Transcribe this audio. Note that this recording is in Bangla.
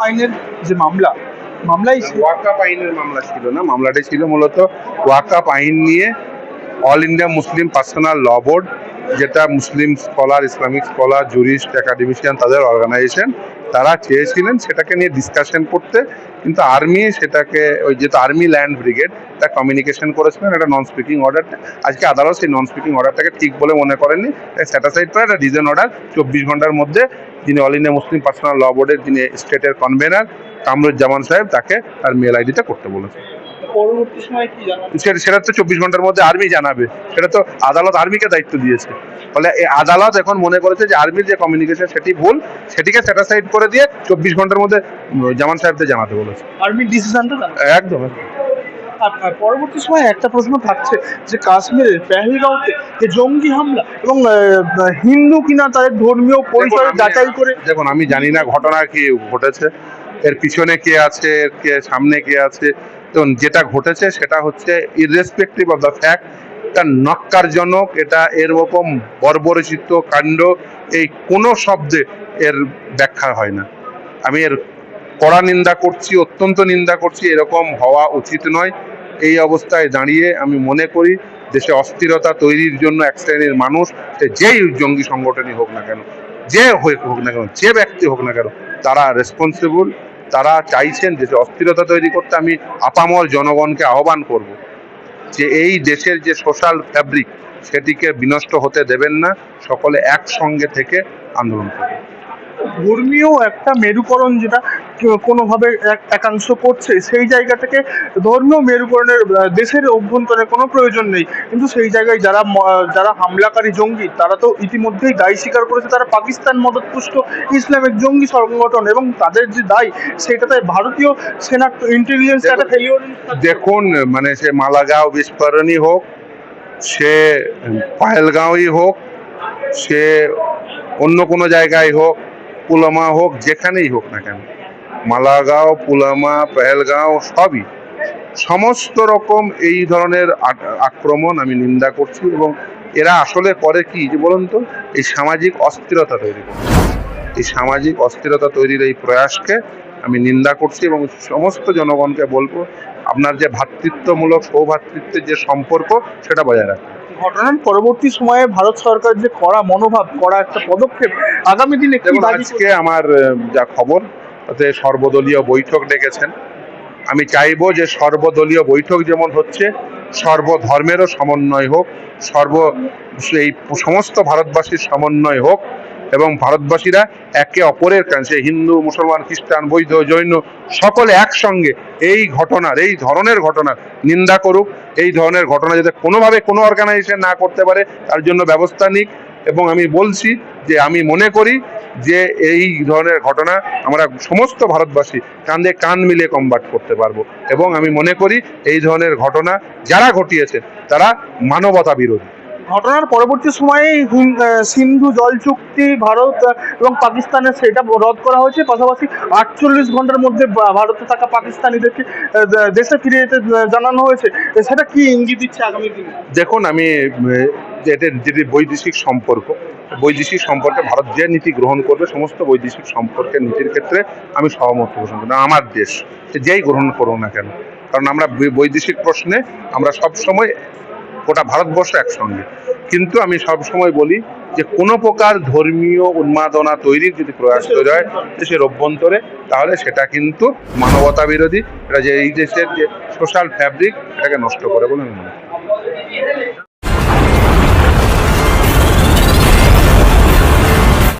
আইনের যে মামলা মামলায় ওয়াকাপ আইনের মামলা ছিল না মামলাটা ছিল মূলত ওয়াকাপ আইন নিয়ে all India Muslim personal law board যেটা Muslim scholar Islamic scholar jurist academician তাদের অর্গানাইজেশন তারা চেয়েছিলেন সেটাকে নিয়ে ডিসকাশন করতে, কিন্তু আর্মি সেটাকে, ওই যেহেতু আর্মি ল্যান্ড ব্রিগেড তা কমিউনিকেশন করেছিলেন, একটা নন স্পিকিং অর্ডারটা আজকে আদালত সেই নন স্পিকিং অর্ডারটাকে ঠিক বলে মনে করেনি তাই স্যাটাসাইড করে একটা ডিজাইন অর্ডার চব্বিশ ঘণ্টার মধ্যে যিনি all India Muslim personal law বোর্ডের যিনি স্টেটের কনভেনার কামরুজ্জামান সাহেব তাকে তার মেল আইডিটা করতে বলেছে পরবর্তী সময় কি জানাবে সেটা তো চব্বিশ ঘণ্টার মধ্যে আর্মি জানাবে। সেটা তো আদালত আর্মিকে দায়িত্ব দিয়েছে। ফলে এই আদালত এখন মনে করেছে যে আর্মির যে কমিউনিকেশন সেটি ভুল সেটিকে স্যাটাসাইড করে দিয়ে চব্বিশ ঘণ্টার মধ্যে জামান সাহেবদের জানাতে বলেছে। আর্মির ডিসিশনটা একদম পরবর্তী সময় একটা প্রশ্ন থাকছে যে কাশ্মীরের পেহেলগাঁওতে যে জঙ্গি হামলা এবং হিন্দু কিনা তাদের ধর্মীয় পরিচয় যাচাই করে দেখুন আমি জানি না ঘটনা কি ঘটেছে। এর পিছনে কে আছে এর কে সামনে কে আছে তো যেটা ঘটেছে সেটা হচ্ছে ইরেসপেক্টিভ অফ দ্য ফ্যাক্ট এটা নক্কারজনক এটা এরকম বর্বরচিত কাণ্ড, এই কোনো শব্দে এর ব্যাখ্যা হয় না। আমি এর কড়া নিন্দা করছি, অত্যন্ত নিন্দা করছি, এরকম হওয়া উচিত নয়। এই অবস্থায় দাঁড়িয়ে আমি মনে করি, দেশে অস্থিরতা তৈরির জন্য এক শ্রেণির মানুষ, সে যেই জঙ্গি সংগঠনই হোক না কেন, যে হোক না কেন, যে ব্যক্তি হোক না কেন, তারা রেসপন্সিবল তারা চাইছেন যে অস্থিরতা তৈরি করতে আমি আপামর জনগণকে আহ্বান করব যে এই দেশের যে সোশ্যাল ফ্যাব্রিক সেটিকে বিনষ্ট হতে দেবেন না, সকলে একসঙ্গে থেকে আন্দোলন করবে ধর্মীয় একটা মেরুকরণ যেটা কোনোভাবে এক একাংশ করছে সেই জায়গা থেকে ধর্মীয় মেরুকরণের দেশের অভ্যন্তরে কোনো প্রয়োজন নেই। কিন্তু সেই জায়গায় যারা যারা হামলাকারী জঙ্গি তারা তো ইতিমধ্যেই দায় স্বীকার করেছে তারা পাকিস্তান মদতপুষ্ট ইসলামিক জঙ্গি সংগঠন এবং তাদের যে দায় সেটাতে ভারতীয় সেনার ইন্টেলিজেন্স একটা ফেলিওর দেখুন মানে সে মালাগাঁও বিস্ফোরণই হোক সে পায়েলগাঁওই হোক সে অন্য কোনো জায়গায় হোক পুলমা হোক যেখানেই হোক না কেন। মালাগাঁও পুলমা পেহেলগাঁও সবই সমস্ত রকম এই ধরনের আক্রমণ আমি নিন্দা করছি এবং এরা আসলে করে কি? যে বলুন তো এই সামাজিক অস্থিরতা তৈরি করে এই সামাজিক অস্থিরতা তৈরির এই প্রয়াসকে আমি নিন্দা করছি এবং সমস্ত জনগণকে বলব আপনার যে ভ্রাতৃত্বমূলক সৌভ্রাতৃত্বের যে সম্পর্ক সেটা বজায় রাখুন। ঘটনার পরবর্তী সময়ে ভারত সরকার যে কড়া মনোভাব করা একটা পদক্ষেপ আগামী দিনে আজকে আমার যা খবর সর্বদলীয় বৈঠক ডেকেছেন। আমি চাইব যে সর্বদলীয় বৈঠক যেমন হচ্ছে, সর্বধর্মেরও সমন্বয় হোক, সর্ব এই সমস্ত ভারতবাসীর সমন্বয় হোক এবং ভারতবাসীরা একে অপরের কাছে হিন্দু, মুসলমান, খ্রিস্টান বৈধ জৈন, সকলে একসঙ্গে এই ঘটনার, এই ধরনের ঘটনার নিন্দা করুক। এই ধরনের ঘটনা যাতে কোনোভাবে কোনো অর্গানাইজেশন না করতে পারে, তার জন্য ব্যবস্থা নিক। এবং আমি বলছি যে, আমি মনে করি যে এই ধরনের ঘটনা আমরা সমস্ত ভারতবাসী কাঁধে কান মিলে কম্বাট করতে পারব। এবং আমি মনে করি এই ধরনের ঘটনা যারা ঘটিয়েছে তারা মানবতা বিরোধী। ঘটনার পরবর্তী সময়ে সিন্ধু জল চুক্তি ভারত এবং পাকিস্তানের সেটা রদ করা হয়েছে। পাশাপাশি আটচল্লিশ ঘণ্টার মধ্যে ভারতে থাকা পাকিস্তানিদেরকে দেশে ফিরে যেতে জানানো হয়েছে। সেটা কি ইঙ্গিত দিচ্ছে আগামী দিনে? দেখুন আমি যেটা যেটি বৈদেশিক সম্পর্ক, বৈদেশিক সম্পর্কে ভারত যে নীতি গ্রহণ করবে, সমস্ত বৈদেশিক সম্পর্কের নীতির ক্ষেত্রে আমি সহমত পোষণ করি। আমার দেশ যেই গ্রহণ করুক না কেন, কারণ আমরা বৈদেশিক প্রশ্নে আমরা সব সময় গোটা ভারতবর্ষ একসঙ্গে। কিন্তু আমি সব সময় বলি যে কোনো প্রকার ধর্মীয় উন্মাদনা তৈরির যদি প্রয়াস তৈরি হয় দেশের অভ্যন্তরে, তাহলে সেটা কিন্তু মানবতা বিরোধী, এটা যে এই দেশের যে সোশ্যাল ফ্যাব্রিক এটাকে নষ্ট করে বলে আমি মনে করি।